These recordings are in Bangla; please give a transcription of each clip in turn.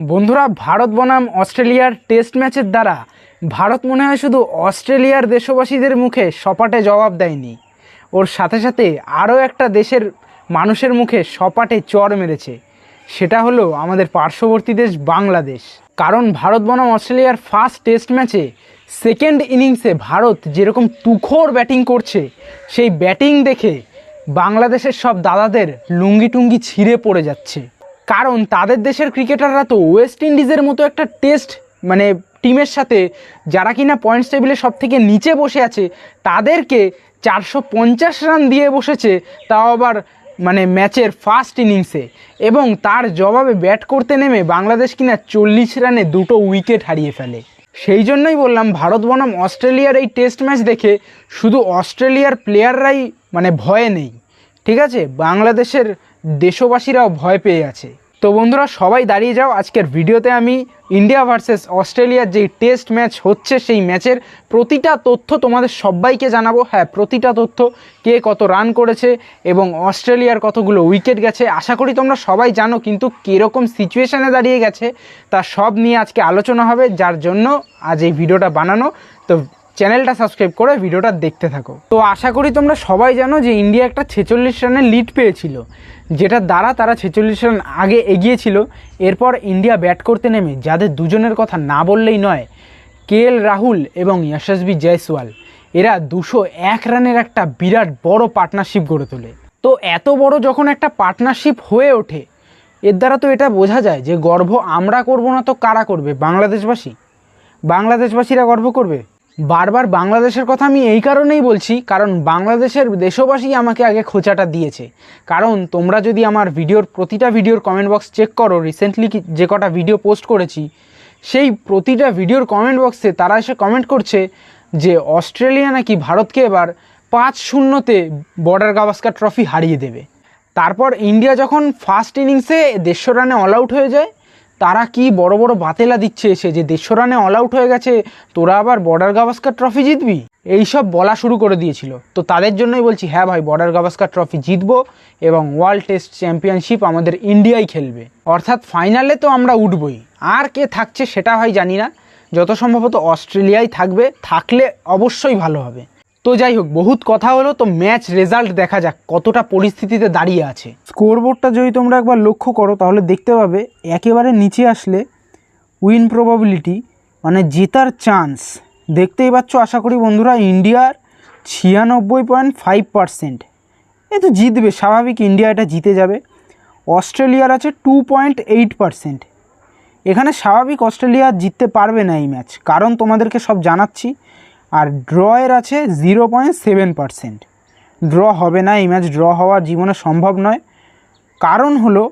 বন্ধুরা, ভারত বনাম অস্ট্রেলিয়ার টেস্ট ম্যাচের দ্বারা ভারত মনে হয় শুধু অস্ট্রেলিয়ার দেশবাসীদের মুখে সপাটে জবাব দেয়নি। ওর সাথে সাথে আরও একটা দেশের মানুষের মুখে সপাটে চর মেরেছে। সেটা হলো আমাদের পার্শ্ববর্তী দেশ বাংলাদেশ। কারণ ভারত বনাম অস্ট্রেলিয়ার ফার্স্ট টেস্ট ম্যাচে সেকেন্ড ইনিংসে ভারত যেরকম তুখোর ব্যাটিং করছে, সেই ব্যাটিং দেখে বাংলাদেশের সব দাদাদের লুঙ্গি টুঙ্গি ছিঁড়ে পড়ে যাচ্ছে। কারণ তাদের দেশের ক্রিকেটাররা তো ওয়েস্ট ইন্ডিজের মতো একটা টেস্ট মানে টিমের সাথে, যারা কিনা পয়েন্টস টেবিলে সব থেকে নিচে বসে আছে, তাদেরকে চারশো পঞ্চাশ রান দিয়ে বসেছে, তাও আবার মানে ম্যাচের ফার্স্ট ইনিংসে এবং তার জবাবে ব্যাট করতে নেমে বাংলাদেশ কিনা চল্লিশ রানে দুটো উইকেট হারিয়ে ফেলে। সেই জন্যই বললাম, ভারত বনাম অস্ট্রেলিয়ার এই টেস্ট ম্যাচ দেখে শুধু অস্ট্রেলিয়ার প্লেয়াররাই মানে ভয়ে নেই। ঠিক আছে? বাংলাদেশের দেশবাসীরাও ভয় পেয়ে আছে। তো বন্ধুরা, সবাই দাঁড়িয়ে যাও। আজকের ভিডিওতে আমি ইন্ডিয়া ভার্সেস অস্ট্রেলিয়ার যেই টেস্ট ম্যাচ হচ্ছে, সেই ম্যাচের প্রতিটা তথ্য তোমাদের সবাইকে জানাব। হ্যাঁ প্রতিটা তথ্য কে কত রান করেছে এবং অস্ট্রেলিয়ার কতগুলো উইকেট গেছে, আশা করি তোমরা সবাই জানো কিন্তু কীরকম সিচুয়েশানে দাঁড়িয়ে গেছে, তা সব নিয়ে আজকে আলোচনা হবে, যার জন্য আজ এই ভিডিওটা বানানো। তো চ্যানেলটা সাবস্ক্রাইব করে ভিডিওটা দেখতে থাকো। তো আশা করি তোমরা সবাই জানো যে ইন্ডিয়া একটা ছেচল্লিশ রানের লিড পেয়েছিল। যেটার দ্বারা তারা ছেচল্লিশ রান আগে এগিয়েছিল। এরপর ইন্ডিয়া ব্যাট করতে নেমে, যাদের দুজনের কথা না বললেই নয়, কে এল রাহুল এবং যশস্বী জয়সওয়াল। এরা দুশো এক রানের একটা বিরাট বড় পার্টনারশিপ গড়ে তোলে। তো এত বড় যখন একটা পার্টনারশিপ হয়ে ওঠে, এর দ্বারা তো এটা বোঝা যায় যে গর্ব আমরা করব না তো কারা করবে? বাংলাদেশবাসী? বাংলাদেশবাসীরা গর্ব করবে? বারবার বাংলাদেশের কথা আমি এই কারণেই বলছি, কারণ বাংলাদেশের দেশবাসী আমাকে আগে খোঁচাটা দিয়েছে। কারণ তোমরা যদি আমার ভিডিওর প্রতিটা ভিডিওর কমেন্ট বক্স চেক করো রিসেন্টলি যে কটা ভিডিও পোস্ট করেছি, সেই প্রতিটা ভিডিওর কমেন্ট বক্সে তারা এসে কমেন্ট করছে যে অস্ট্রেলিয়া নাকি ভারতকে এবার পাঁচ শূন্যতে বর্ডার গাভাস্কার ট্রফি হারিয়ে দেবে। তারপর ইন্ডিয়া যখন ফার্স্ট ইনিংসে দেড়শো রানে অল আউট হয়ে যায় তারা কি বড় বড় বাতেলা দিচ্ছে? এসে যে দেড়শো রানে অল আউট হয়ে গেছে, তোরা আবার বর্ডার গাভাস্কার ট্রফি জিতবি? এইসব বলা শুরু করে দিয়েছিল। তো তাদের জন্যই বলছি হ্যাঁ ভাই বর্ডার গাভাস্কার ট্রফি জিতবো এবং ওয়ার্ল্ড টেস্ট চ্যাম্পিয়নশিপ আমাদের ইন্ডিয়াই খেলবে। অর্থাৎ ফাইনালে তো আমরা উঠবই। আর কে থাকছে সেটা হয় জানি না। যত সম্ভবত অস্ট্রেলিয়াই থাকবে, থাকলে অবশ্যই ভালো হবে। তো যাই হোক, বহুত কথা হলো, তো ম্যাচ রেজাল্ট দেখা যাক কতটা পরিস্থিতিতে দাঁড়িয়ে আছে। স্কোরবোর্ডটা যদি তোমরা একবার লক্ষ্য করো, তাহলে দেখতে পাবে একেবারে নিচে আসলে উইন প্রবাবিলিটি মানে জেতার চান্স দেখতেই পাচ্ছ, আশা করি বন্ধুরা ইন্ডিয়ার ছিয়ানব্বই পয়েন্ট ফাইভ পারসেন্ট এ তো জিতবে, স্বাভাবিক ইন্ডিয়া এটা জিতে যাবে। অস্ট্রেলিয়ার আছে টু পয়েন্ট এইট পারসেন্ট এখানে স্বাভাবিক অস্ট্রেলিয়া জিততে পারবে না এই ম্যাচ কারণ তোমাদেরকে সব জানাচ্ছি আর ড্রয়ের আছে zero point seven percent. Draw হবে না এই ম্যাচ ড্র হওয়া জীবনে সম্ভব নয়। কারণ হলো,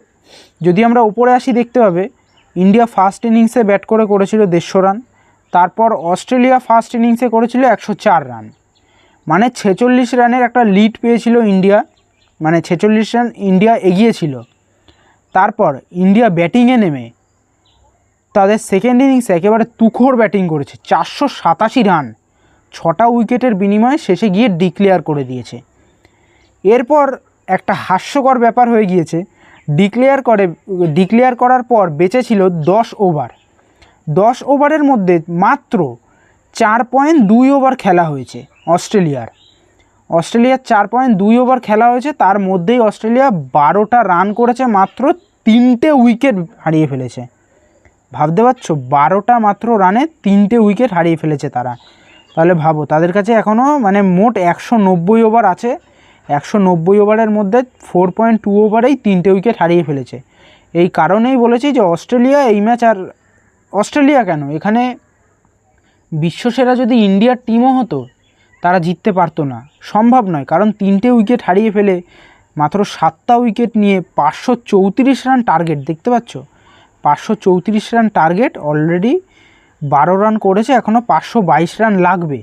যদি আমরা উপরে আসি দেখতে পাবে, ইন্ডিয়া ফার্স্ট ইনিংসে ব্যাট করে করেছিল দেড়শো রান, তারপর অস্ট্রেলিয়া ফার্স্ট ইনিংসে করেছিল একশো চার রান। মানে ছেচল্লিশ রানের একটা লিড পেয়েছিল ইন্ডিয়া মানে ছেচল্লিশ রান ইন্ডিয়া এগিয়েছিল। তারপর ইন্ডিয়া ব্যাটিংয়ে নেমে, তাদের সেকেন্ড ইনিংসে একেবারে তুখোর ব্যাটিং করেছে, চারশো সাতাশি রান। ছটা উইকেটের বিনিময়ে শেষে গিয়ে ডিক্লেয়ার করে দিয়েছে। এরপর একটা হাস্যকর ব্যাপার হয়ে গিয়েছে। ডিক্লেয়ার করে, ডিক্লেয়ার করার পর বেঁচে ছিল দশ ওভার। দশ ওভারের মধ্যে মাত্র চার পয়েন্ট দুই ওভার খেলা হয়েছে অস্ট্রেলিয়ার। অস্ট্রেলিয়ার চার পয়েন্ট দুই ওভার খেলা হয়েছে, তার মধ্যেই অস্ট্রেলিয়া বারোটা রান করেছে, মাত্র তিনটে উইকেট হারিয়ে ফেলেছে। ভাবতে পারছ, বারোটা মাত্র রানে তিনটে উইকেট হারিয়ে ফেলেছে তারা। তাহলে ভাবো, তাদের কাছে এখনও মানে মোট একশো নব্বই ওভার আছে। একশো নব্বই ওভারের মধ্যে ফোর পয়েন্ট টু ওভারেই তিনটে উইকেট হারিয়ে ফেলেছে। এই কারণেই বলেছি যে অস্ট্রেলিয়া এই ম্যাচ আর অস্ট্রেলিয়া কেন? এখানে বিশ্বসেরা যদি ইন্ডিয়ার টিমও হতো, তারা জিততে পারতো না। সম্ভব নয়, কারণ তিনটে উইকেট হারিয়ে ফেলে মাত্র সাতটা উইকেট নিয়ে পাঁচশো চৌত্রিশ রান টার্গেট দেখতে পাচ্ছ? পাঁচশো চৌত্রিশ রান টার্গেট অলরেডি বারো রান করেছে এখনও পাঁচশো বাইশ রান লাগবে।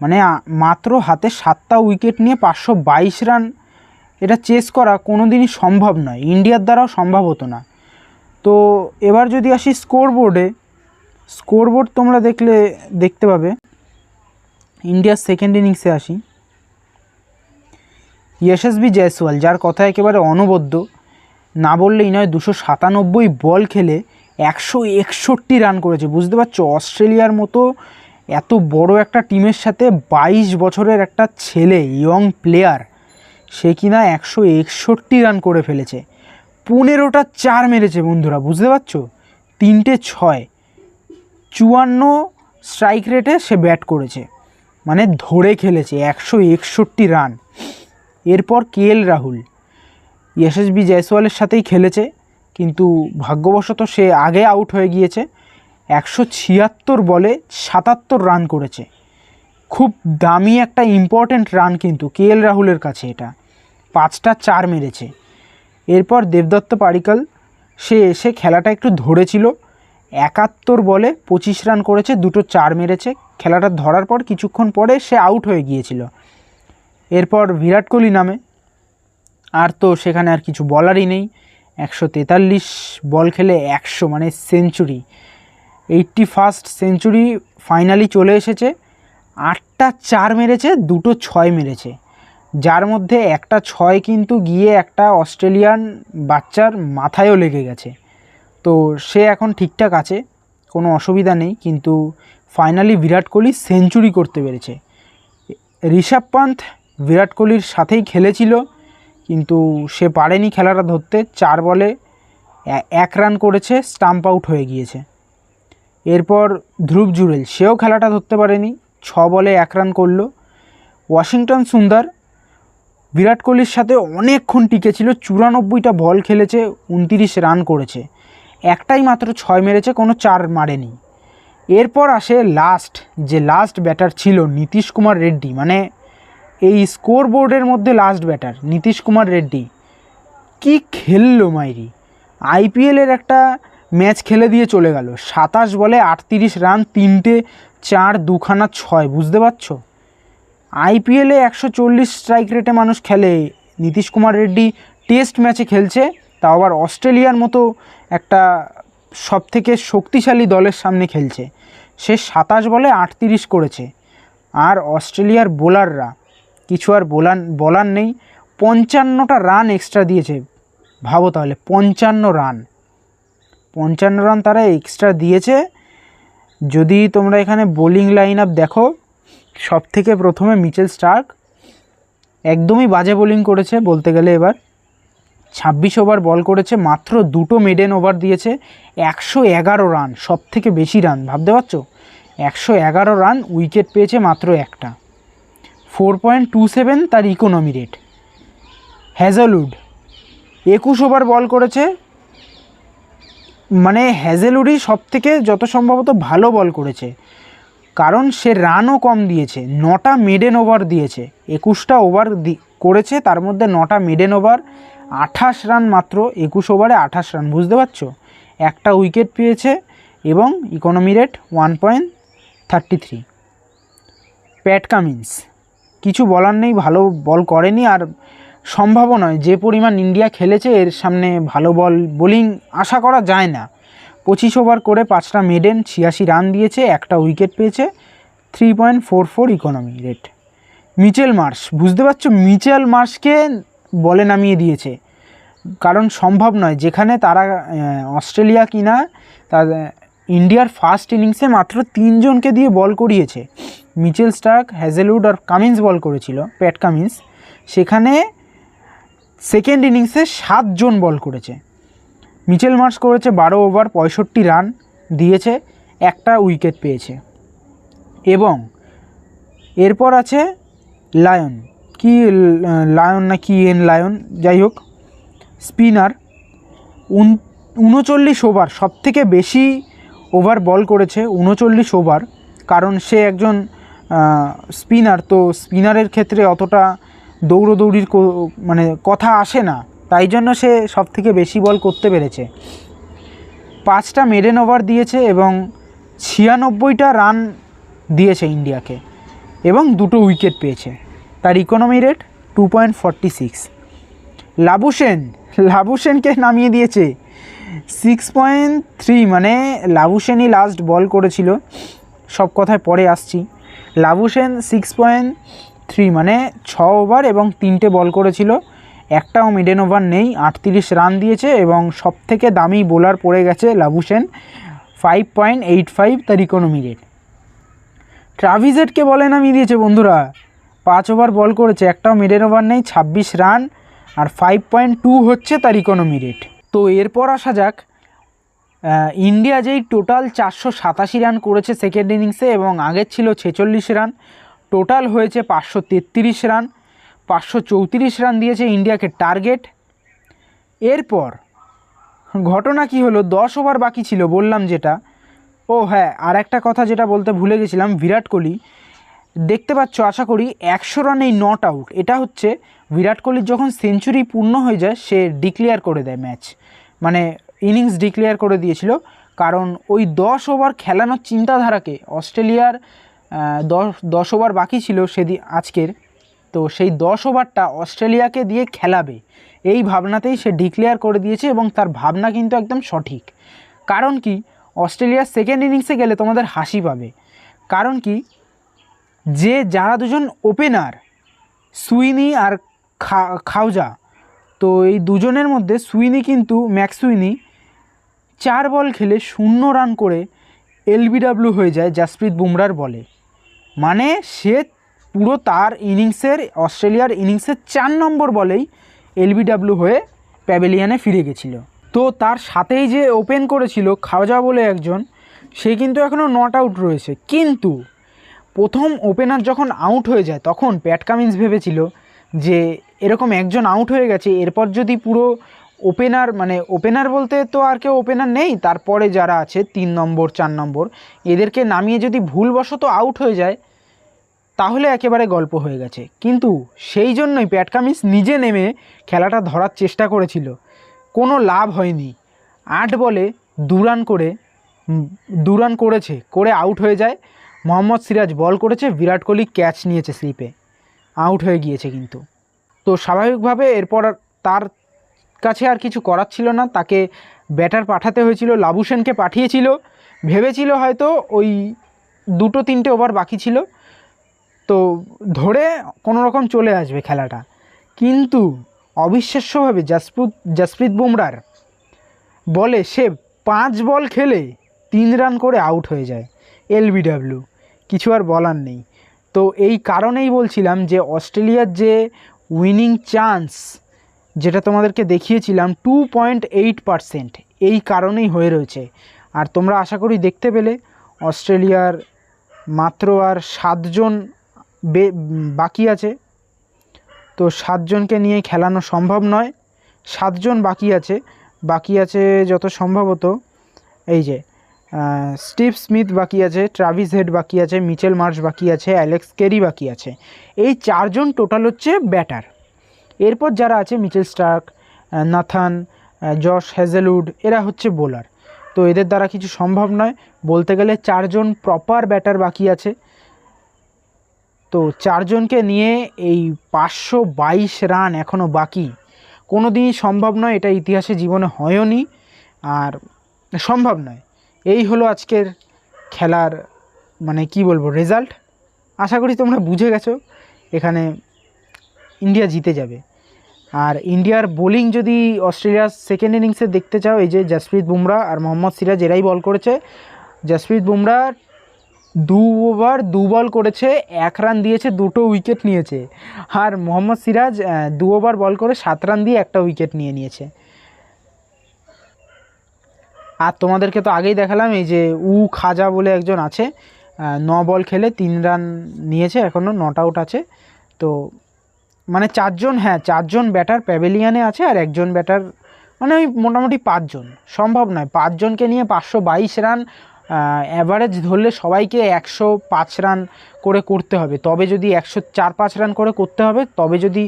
মানে মাত্র হাতে সাতটা উইকেট নিয়ে পাঁচশো বাইশ রান এটা চেস করা কোনো দিনই সম্ভব নয়। ইন্ডিয়ার দ্বারাও সম্ভব হতো না। তো, এবার যদি আসি স্কোর বোর্ডে স্কোর বোর্ড তোমরা দেখলে, দেখতে পাবে। ইন্ডিয়ার সেকেন্ড ইনিংসে আসি। যশস্বী জয়সওয়াল যার কথা একেবারে অনবদ্য, না বললেই নয়, দুশো সাতানব্বই বল খেলে একশো একষট্টি রান করেছে। বুঝতে পারছ? অস্ট্রেলিয়ার মতো এত বড় একটা টিমের সাথে বাইশ বছরের একটা ছেলে ইয়ং প্লেয়ার সে কিনা একশো একষট্টি রান করে ফেলেছে। পনেরোটা চার মেরেছে বন্ধুরা, বুঝতে পারছ? তিনটে ছয়। চুয়ান্ন স্ট্রাইক রেটে সে ব্যাট করেছে। মানে ধরে খেলেছে একশো একষট্টি রান। এরপর কে এল রাহুল। যশস্বী জয়সওয়ালের সাথেই খেলেছে। কিন্তু ভাগ্যবশত সে আগে আউট হয়ে গিয়েছে। একশো ছিয়াত্তর বলে সাতাত্তর রান করেছে। খুব দামি একটা ইম্পর্ট্যান্ট রান কিন্তু কে এল রাহুলের কাছে এটা। পাঁচটা চার মেরেছে। এরপর দেবদত্ত পারিকাল, সে এসে খেলাটা একটু ধরেছিল। একাত্তর বলে পঁচিশ রান করেছে, দুটো চার মেরেছে। খেলাটা ধরার পর কিছুক্ষণ পরে সে আউট হয়ে গিয়েছিল। এরপর বিরাট কোহলি নামে। আর তো সেখানে আর কিছু বলারই নেই। একশো তেতাল্লিশ বল খেলে একশো মানে century. Eighty first century finally চলে এসেছে। আটটা চার মেরেছে, দুটো ছয় মেরেছে। যার মধ্যে একটা ছয় কিন্তু গিয়ে একটা অস্ট্রেলিয়ান বাচ্চার মাথায়ও লেগে গেছে। তো সে এখন ঠিকঠাক আছে, কোনো অসুবিধা নেই, কিন্তু ফাইনালি বিরাট কোহলি সেঞ্চুরি করতে পেরেছে। ঋষভ পান্থ বিরাট কোহলির সাথেই খেলেছিল। কিন্তু সে পারেনি খেলাটা ধরতে। চার বলে এক রান করেছে স্টাম্প আউট হয়ে গিয়েছে। এরপর ধ্রুব জুরেল সেও খেলাটা ধরতে পারেনি। ছ বলে এক রান করল। ওয়াশিংটন সুন্দর, বিরাট কোহলির সাথে অনেকক্ষণ টিকেছিল, চুরানব্বইটা বল খেলেছে, উনতিরিশ রান করেছে। একটাই মাত্র ছয় মেরেছে, কোনো চার মারেনি। এরপর আসে লাস্ট যে লাস্ট ব্যাটার ছিল নীতিশ কুমার রেড্ডি মানে এই স্কোর বোর্ডের মধ্যে লাস্ট ব্যাটার নীতিশ কুমার রেড্ডি। কি খেললো মাইরি? আইপিএলের একটা ম্যাচ খেলে দিয়ে চলে গেল। সাতাশ বলে আটত্রিশ রান, তিনটে, চার, দুখানা, ছয়, বুঝতে পারছ? আইপিএলে একশো চল্লিশ স্ট্রাইক রেটে মানুষ খেলে। নীতিশ কুমার রেড্ডি টেস্ট ম্যাচে খেলছে, তাও আবার অস্ট্রেলিয়ার মতো একটা সবথেকে শক্তিশালী দলের সামনে খেলছে। সে সাতাশ বলে আটত্রিশ করেছে। আর অস্ট্রেলিয়ার বোলাররা কিছু আর বলার বলার নেই। পঞ্চান্নটা রান এক্সট্রা দিয়েছে। ভাবো তাহলে, পঞ্চান্ন রান পঞ্চান্ন রান তারা এক্সট্রা দিয়েছে। যদি তোমরা এখানে বোলিং লাইন আপ দেখো সব থেকে প্রথমে মিচেল স্টার্ক একদমই বাজে বোলিং করেছে বলতে গেলে এবার। ছাব্বিশ ওভার বল করেছে, মাত্র দুটো মেডেন ওভার দিয়েছে, একশো এগারো রান সব থেকে বেশি রান ভাবতে পারছ? একশো এগারো রান উইকেট পেয়েছে মাত্র একটা। ফোর পয়েন্ট টু সেভেন তার ইকোনমি রেট হ্যাজলউড একুশ ওভার বল করেছে। মানে হ্যাজেলউডই সব থেকে যত সম্ভবত ভালো বল করেছে। কারণ সে রানও কম দিয়েছে, নটা মেডেন ওভার দিয়েছে। একুশটা ওভার করেছে, তার মধ্যে নটা মেডেন ওভার আঠাশ রান মাত্র, একুশ ওভারে আঠাশ রান বুঝতে পারছ? একটা উইকেট পেয়েছে এবং economy rate one point thirty three Pat Cummins কিছু বলার নেই ভালো বল করেনি আর সম্ভাবও নয়। যে পরিমাণ ইন্ডিয়া খেলেছে এর সামনে ভালো বল বোলিং আশা করা যায় না। পঁচিশ ওভার করে পাঁচটা মেডেন ছিয়াশি রান দিয়েছে একটা উইকেট পেয়েছে three point four four economy rate Mitchell Marsh বুঝতে পারছ? মিচেল মার্শকে বলে নামিয়ে দিয়েছে। কারণ সম্ভব নয় যেখানে তারা অস্ট্রেলিয়া কিনা আহ, ইন্ডিয়ার ফার্স্ট ইনিংসে মাত্র তিনজনকে দিয়ে বল করিয়েছে। মিচেল স্টার্ক, হ্যাজেলউড আর কামিন্স বল করেছিল, প্যাট কামিন্স। সেখানে সেকেন্ড ইনিংসে সাতজন বল করেছে। মিচেল মার্স করেছে বারো ওভার, পঁয়ষট্টি রান দিয়েছে, একটা উইকেট পেয়েছে। এবং এরপর আছে লায়ন। কি লায়ন না কি এন লায়ন? যাই হোক, স্পিনার। উন উনচল্লিশ ওভার সব থেকে বেশি ওভার বল করেছে উনচল্লিশ ওভার, কারণ সে একজন স্পিনার, তো স্পিনারের ক্ষেত্রে অতটা দৌড়োদৌড়ির মানে কথা আসে না, তাই জন্য সে সব থেকে বেশি বল করতে পেরেছে। পাঁচটা মেডেন ওভার দিয়েছে এবং ছিয়ানব্বইটা রান দিয়েছে ইন্ডিয়াকে, এবং দুটো উইকেট পেয়েছে। তার economy rate two point forty six Labuschagne লাবুসেনকে নামিয়ে দিয়েছে সিক্স পয়েন্ট থ্রি মানে লাভুসেনই লাস্ট বল করেছিল। সব কথায় পরে আসছি। লাভুসেন সিক্স পয়েন্ট থ্রি মানে ছ ওভার এবং তিনটে বল করেছিল। একটাও মিডেন ওভার নেই, আটত্রিশ রান দিয়েছে এবং সবথেকে দামি বোলার পড়ে গেছে Labuschagne five point eight five তার ইকোনমি রেট ট্রাভিজেটকে বলে নামিয়ে দিয়েছে বন্ধুরা, পাঁচ ওভার বল করেছে, একটাও মিডেন ওভার নেই, ছাব্বিশ রান আর ফাইভ পয়েন্ট টু হচ্ছে তার ইকোনমি রেট তো এরপর আসা যাক। ইন্ডিয়া যেই টোটাল চারশো সাতাশি রান করেছে সেকেন্ড ইনিংসে এবং আগের ছিল ছেচল্লিশ রান টোটাল হয়েছে পাঁচশো তেত্রিশ রান পাঁচশো চৌত্রিশ রান দিয়েছে ইন্ডিয়াকে টার্গেট এরপর ঘটনা কি হলো? দশ ওভার বাকি ছিল, বললাম যেটা। ও হ্যাঁ আর একটা কথা যেটা বলতে ভুলে গেছিলাম, বিরাট কোহলি। দেখতে পাচ্ছ, আশা করি একশো রানেই নট আউট এটা হচ্ছে বিরাট কোহলির যখন সেঞ্চুরি পূর্ণ হয়ে যায়, সে ডিক্লেয়ার করে দেয় ম্যাচ মানে ইনিংস ডিক্লেয়ার করে দিয়েছিল। কারণ ওই দশ ওভার খেলানোর চিন্তাধারাকে অস্ট্রেলিয়ার দশ দশ ওভার বাকি ছিল সেদিন আজকের। তো সেই দশ ওভারটা অস্ট্রেলিয়াকে দিয়ে খেলাবে। এই ভাবনাতেই সে ডিক্লেয়ার করে দিয়েছে এবং তার ভাবনা কিন্তু একদম সঠিক। কারণ কি? অস্ট্রেলিয়ার সেকেন্ড ইনিংসে গেলে তোমাদের হাসি পাবে। কারণ কি? যে যারা দুজন ওপেনার সুইনি আর খা খাউজা তো এই দুজনের মধ্যে সুইনি কিন্তু ম্যাক্সুইনি চার বল খেলে শূন্য রান করে এলবিডাব্লিউ হয়ে যায় জাসপ্রীত বুমরার বলে। মানে সে পুরো তার ইনিংসের, অস্ট্রেলিয়ার ইনিংসের চার নম্বর বলেই এলবিডাব্লিউ হয়ে প্যাভিলিয়ানে ফিরে গেছিল। তো তার সাথেই যে ওপেন করেছিল খাওজা বলে একজন, সে কিন্তু এখনও নট আউট রয়েছে। কিন্তু প্রথম ওপেনার যখন আউট হয়ে যায়, তখন প্যাট কামিন্স ভেবেছিল যে এরকম একজন আউট হয়ে গেছে, এরপর যদি পুরো ওপেনার মানে ওপেনার বলতে তো আর কেউ ওপেনার নেই, তারপরে যারা আছে, তিন নম্বর, চার নম্বর, এদেরকে নামিয়ে যদি ভুলবশত আউট হয়ে যায়, তাহলে একেবারে গল্প হয়ে গেছে। কিন্তু সেই জন্যই প্যাট কামিন্স নিজে নেমে খেলাটা ধরার চেষ্টা করেছিল। কোনো লাভ হয়নি। আট বলে দুরান করে দুরান করেছে, করে আউট হয়ে যায়। মোহাম্মদ সিরাজ বল করেছে, বিরাট কোহলি ক্যাচ নিয়েছে স্লিপে আউট হয়ে গিয়েছে কিন্তু। তো স্বাভাবিকভাবে এরপর তার কাছে আর কিছু করার ছিল না। তাকে ব্যাটার পাঠাতে হয়েছিল লাবুসেনকে পাঠিয়েছিল। ভেবেছিল হয়তো ওই দুটো তিনটে ওভার বাকি ছিল। তো ধরে কোনো রকম চলে আসবে খেলাটা। কিন্তু অবিশ্বাস্যভাবে জাসপ্রীত জাসপ্রীত বুমরার বলে সে পাঁচ বল খেলে তিন রান করে আউট হয়ে যায় এলবিডাব্লিউ কিছু আর বলার নেই। তো এই কারণেই বলছিলাম যে অস্ট্রেলিয়ার যে উইনিং চান্স, যেটা তোমাদেরকে দেখিয়েছিলাম টু পয়েন্ট এইট পারসেন্ট এই কারণেই হয়ে রয়েছে। আর তোমরা আশা করি দেখতে পেলে, অস্ট্রেলিয়ার মাত্র আর সাতজন বাকি আছে। তো সাতজনকে নিয়ে খেলানো সম্ভব নয়, সাতজন বাকি আছে। বাকি আছে যত সম্ভবত, এই যে স্টিভ স্মিথ বাকি আছে, ট্রাভিস হেড বাকি আছে, মিচেল মার্শ বাকি আছে, অ্যালেক্স কেরি বাকি আছে। এই চারজন টোটাল হচ্ছে ব্যাটার। এরপর যারা আছে, Mitchell Starc Nathan Josh Hazlewood, এরা হচ্ছে বোলার। তো এদের দ্বারা কিছু সম্ভব নয়। বলতে গেলে চারজন প্রপার ব্যাটার বাকি আছে। তো চারজনকে নিয়ে এই পাঁচশো বাইশ রান এখনও বাকি। কোনো দিনই সম্ভব নয়, এটা ইতিহাসে জীবনে হয়ওনি। আর সম্ভব নয়। এই হলো আজকের খেলার মানে কি বলব রেজাল্ট আশা করি তোমরা বুঝে গেছো, এখানে ইন্ডিয়া জিতে যাবে। আর ইন্ডিয়ার বোলিং যদি অস্ট্রেলিয়ার সেকেন্ড ইনিংসে দেখতে চাও, এই যে জাসপ্রীত বুমরা আর মোহাম্মদ সিরাজ এরাই বল করেছে। জাসপ্রীত বুমরা দু ওভার দু বল করেছে, এক রান দিয়েছে, দুটো উইকেট নিয়েছে। আর মোহাম্মদ সিরাজ দু ওভার বল করে সাত রান দিয়ে একটা উইকেট নিয়ে নিয়েছে। আর তোমাদেরকে তো আগেই দেখালাম এই যে উ খাজা বলে একজন আছে ন বল খেলে তিন রান নিয়েছে এখনও নট আউট আছে। তো মানে চারজন হ্যাঁ চারজন ব্যাটার প্যাভিলিয়ানে আছে আর একজন ব্যাটার মানে ওই মোটামুটি পাঁচজন। সম্ভব নয়, পাঁচজনকে নিয়ে পাঁচশো বাইশ রান অ্যাভারেজ ধরলে সবাইকে একশো পাঁচ রান করে করতে হবে। তবে যদি একশো চার পাঁচ রান করে করতে হবে, তবে যদি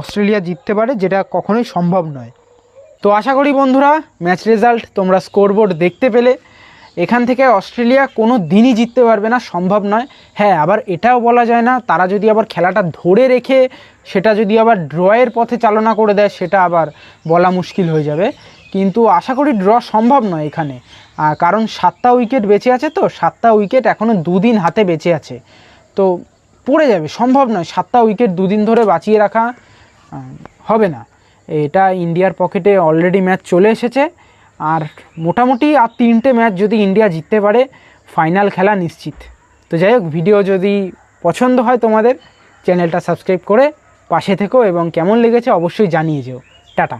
অস্ট্রেলিয়া জিততে পারে, যেটা কখনোই সম্ভব নয়। তো আশা করি বন্ধুরা ম্যাচ রেজাল্ট তোমরা স্কোরবোর্ড দেখতে পেলে। এখান থেকে অস্ট্রেলিয়া কোনো দিনই জিততে পারবে না, সম্ভব নয়। হ্যাঁ আবার এটাও বলা যায় না, তারা যদি আবার খেলাটা ধরে রেখে, সেটা যদি আবার ড্রয়ের পথে চালনা করে দেয়, সেটা আবার বলা মুশকিল হয়ে যাবে। কিন্তু আশা করি ড্র সম্ভব নয় এখানে। কারণ সাতটা উইকেট বেঁচে আছে তো, সাতটা উইকেট এখনও দুদিন হাতে বেঁচে আছে। তো পড়ে যাবে, সম্ভব নয় সাতটা উইকেট দুদিন ধরে বাঁচিয়ে রাখা হবে না। এটা ইন্ডিয়ার পকেটে অলরেডি ম্যাচ চলে এসেছে। আর মোটামুটি আর তিনটে ম্যাচ যদি ইন্ডিয়া জিততে পারে ফাইনাল খেলা নিশ্চিত। তো যাই হোক ভিডিও যদি পছন্দ হয় তোমাদের চ্যানেলটা সাবস্ক্রাইব করে পাশে থেকো এবং কেমন লেগেছে অবশ্যই জানিয়ে যেও। টাটা।